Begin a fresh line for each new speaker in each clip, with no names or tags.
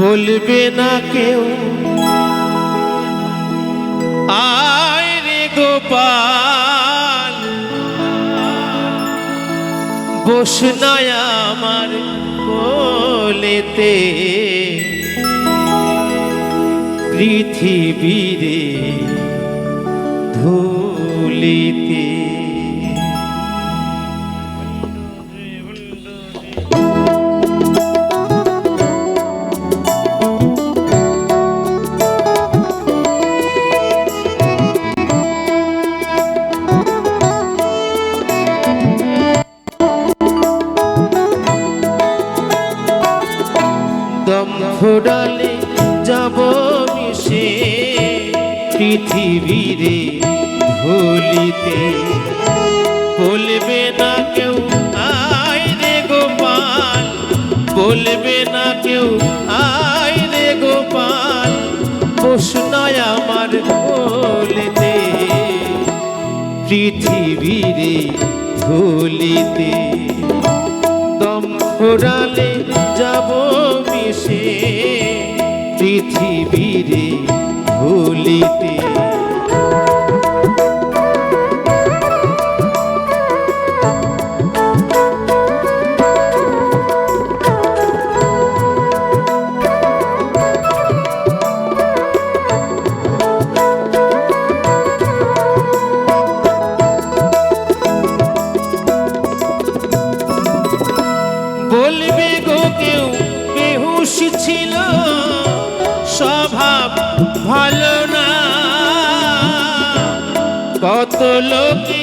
বলবে না কেউ। আয় রে গোপাল বসনায় আমার কোলেতে। পৃথিবীরে ধুলিতে। ফোড়ালে যাব মিশে, পৃথিবীরে ধুলিতে বলবে না কেউ, আয় রে গোপাল। বলবে না কেউ, আয় রে গোপাল। প্রশ্নয় আমার বলতে পৃথিবীরে ধুলিতে দম ফোরালে যাব পৃথিবীরে ভুলিতে। বলবে গো কেউ বেহুশ ছিল। ভালো না। কত লোকে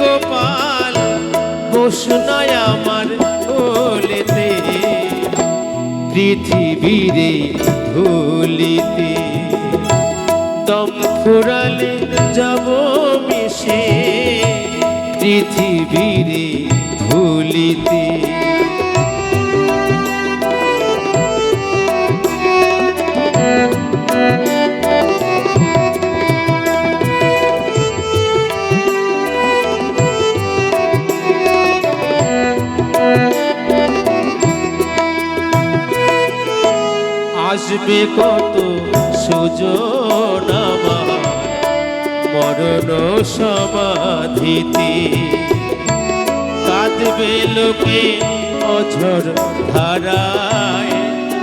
গোপাল বসুনায় আমার কোলেতে পৃথিবীরে ধুলিতে। দম ফুরালে যাব মিশে পৃথিবীরে ধুলিতে। আসবে কত আমার? মরণ সমাধিতে কাঁদবে লোকে অঝর ধারায়,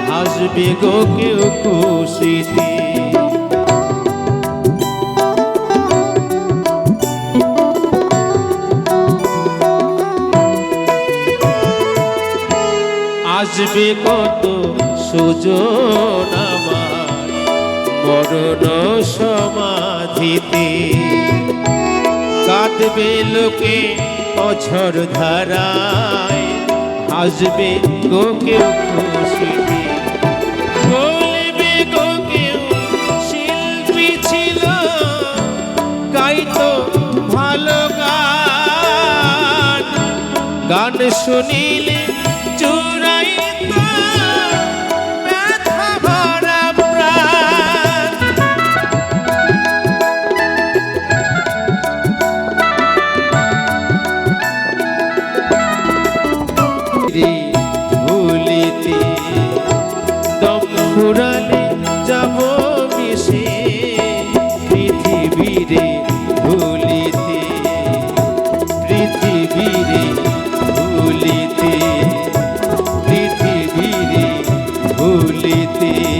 হাসবে গো কেউ খুশিতে। আসবে কত সুজন আমার সমাধিতে। কাঁদবে লোকে অঝর ধারায়, হাসবে গো কেউ খুশিতে। বলবে গো কেউ, শিল্পী ছিল গাইতো ভালো গান। গান শুনিলে পৃথিবীরে ভুলিতে পৃথিবীরে ভুলিতে পৃথিবীরে ভুলিতে।